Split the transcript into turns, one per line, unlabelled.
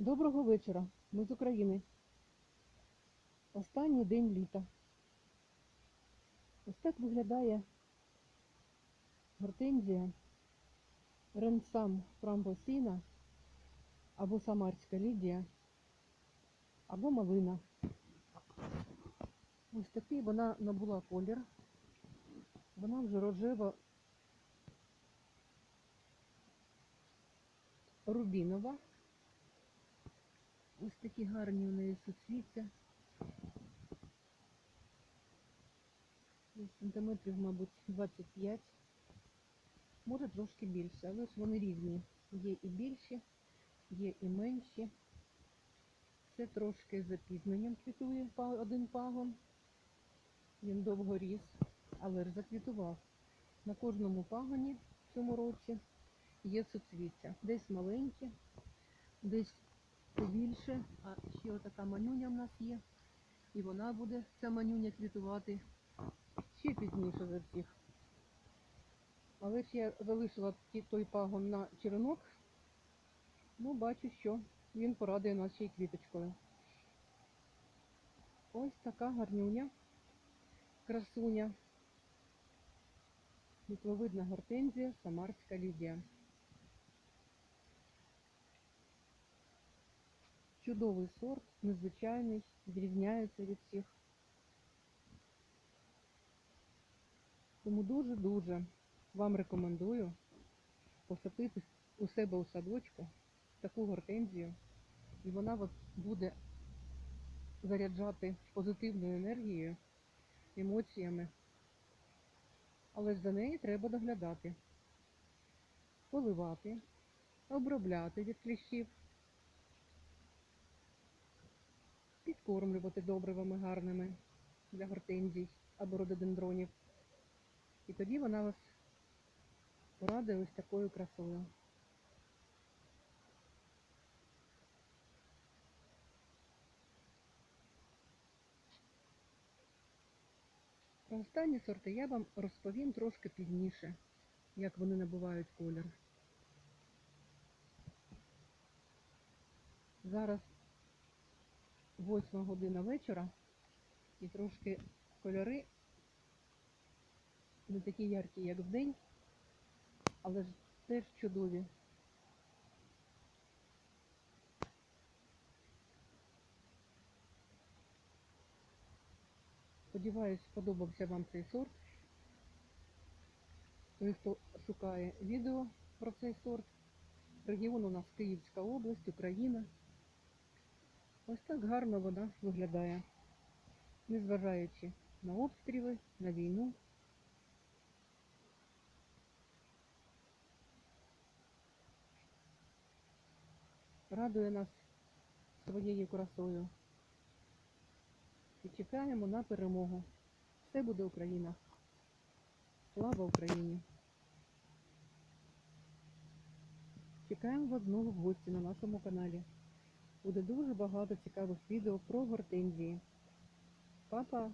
Доброго вечора. Ми з України. Останній день літа. Ось так виглядає гортензія Ренсам Фрамбосіна або Самарська Лідія, або малина. Ось такий вона набула колір. Вона вже рожева рубінова. Ось такі гарні у неї суцвіття. Сантиметрів, мабуть, 25. Може трошки більше, але ж вони різні. Є і більші, є і менші. Це трошки запізненням квітує один пагон. Він довго ріс, але ж заквітував. На кожному пагоні в цьому році є суцвіття. Десь маленькі, десь побільше, а ще отака манюня в нас є. І вона буде, ця манюня, квітувати ще пізніше за всіх. Але ж я залишила той пагон на черенок. Ну, бачу, що він порадує нас ще й квіточкою. Ось така гарнюня, красуня. Світловидна гортензія, Самарська Лідія. Чудовий сорт, незвичайний, відрізняється від всіх. Тому дуже-дуже вам рекомендую посадити у себе у садочку таку гортензію, і вона вас буде заряджати позитивною енергією, емоціями. Але ж за неї треба доглядати, поливати, обробляти від кліщів. Підкормлювати добривами гарними для гортензій або рододендронів. І тоді вона вас порадує ось такою красою. Про останні сорти я вам розповім трошки пізніше, як вони набувають колір. Зараз восьма година вечора і трошки кольори не такі яркі, як вдень, але ж теж чудові. Сподіваюсь, сподобався вам цей сорт. Той, хто шукає відео про цей сорт, регіон у нас Київська область, Україна. Ось так гарно вона виглядає, незважаючи на обстріли, на війну. Радує нас своєю красою. І чекаємо на перемогу. Все буде Україна. Слава Україні! Чекаємо вас знову в гості на нашому каналі. Буде дуже багато цікавих відео про гортензії. Па-па!